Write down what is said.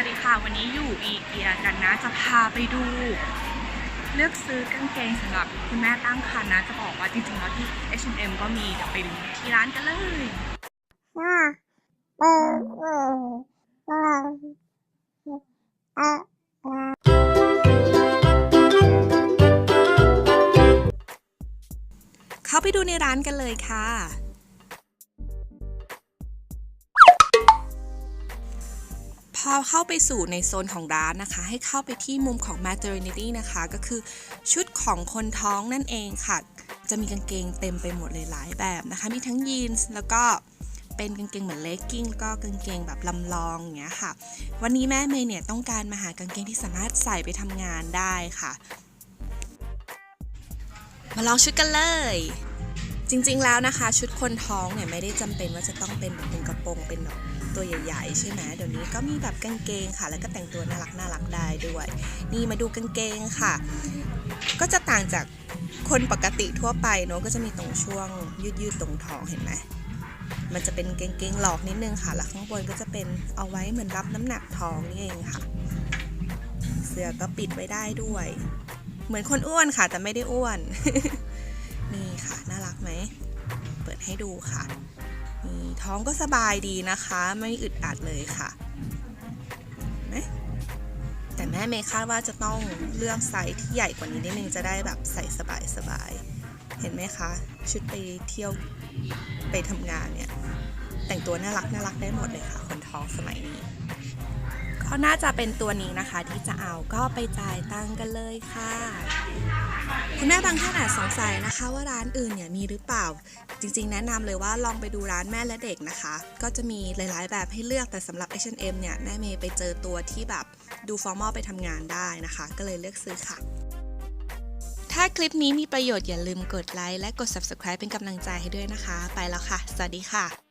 วัสดีค่ะ วันนี้อยู่อีเกียกันนะ จะพาไปดู เลือกซื้อกางเกงสำหรับคุณแม่ตั้งครรภ์นะ จะบอกว่าจริงๆแล้วที่ H&M ก็มีเดี๋ยวไปดูที่ร้านกันเลยอ่าเออเออเออเออเข้าไปดูในร้านกันเลยค่ะ อเข้าไปสู่ในโซนของร้านนะคะ ให้เข้าไปที่มุมของ maternity นะคะ ก็คือชุดของคนท้องนั่นเองค่ะ จะมีกางเกงเต็มไปหมดเลยหลายแบบนะคะ มีทั้งยีนส์แล้วก็เป็นกางเกงเหมือนเลกกิ้งแล้วก็กางเกงแบบลำลองอย่างเงี้ยค่ะ วันนี้แม่เมย์เนี่ยต้องการมาหากางเกงที่สามารถใส่ไปทำงานได้ค่ะ มาลองชุดกันเลย จริงๆแล้วนะคะ ชุดคนท้องเนี่ยไม่ได้จำเป็นว่าจะต้องเป็นแบบเป็นกระโปรงเป็นแบบตัวใหญ่ๆ ใช่ไหมเดี๋ยวนี้ก็มีแบบกางเกงค่ะ แล้วก็แต่งตัวน่ารักน่ารักได้ด้วย นี่มาดูกางเกงค่ะ ก็จะต่างจากคนปกติทั่วไปเนอะก็จะมีตรงช่วงยืดๆตรงท้องเห็นไหมมันจะเป็นกงเกงหลอกนิดนึงค่ะ แล้วข้างบนก็จะเป็นเอาไว้เหมือนรับน้ำหนักท้องนี่เองค่ะ เสื้อก็ปิดไว้ได้ด้วย เหมือนคนอ้วนค่ะ แต่ไม่ได้อ้วน ให้ดูค่ะนี่ท้องก็สบายดีนะคะ ไม่อึดอัดเลยค่ะแต่แม่เมย์คาดว่าจะต้องเลือกไซส์ที่ใหญ่กว่านี้นิดนึงจะได้แบบใส่สบายสบายๆเห็นไหมคะ ชุดไปเที่ยวไปทำงานเนี่ย แต่งตัวน่ารักน่ารักได้หมดเลยค่ะ คนท้องสมัยนี้ ก็น่าจะเป็นตัวนี้นะคะที่จะเอาก็ไปจ่ายตังกันเลยค่ะ คุณแม่บางท่านอาจสงสัยนะคะ ว่าร้านอื่นเนี่ยมีหรือเปล่า จริงๆ แนะนำเลยว่าลองไปดูร้านแม่และเด็กนะคะ ก็จะมีหลายๆ แบบให้เลือกแต่สำหรับ H&M เนี่ยแม่เมย์ไปเจอตัวที่แบบดูฟอร์มอลไปทำงานได้นะคะ ก็เลยเลือกซื้อค่ะถ้าคลิปนี้มีประโยชน์อย่าลืมกดไลค์และกด subscribe เป็นกำลังใจให้ด้วยนะคะ ไปแล้วค่ะ สวัสดีค่ะ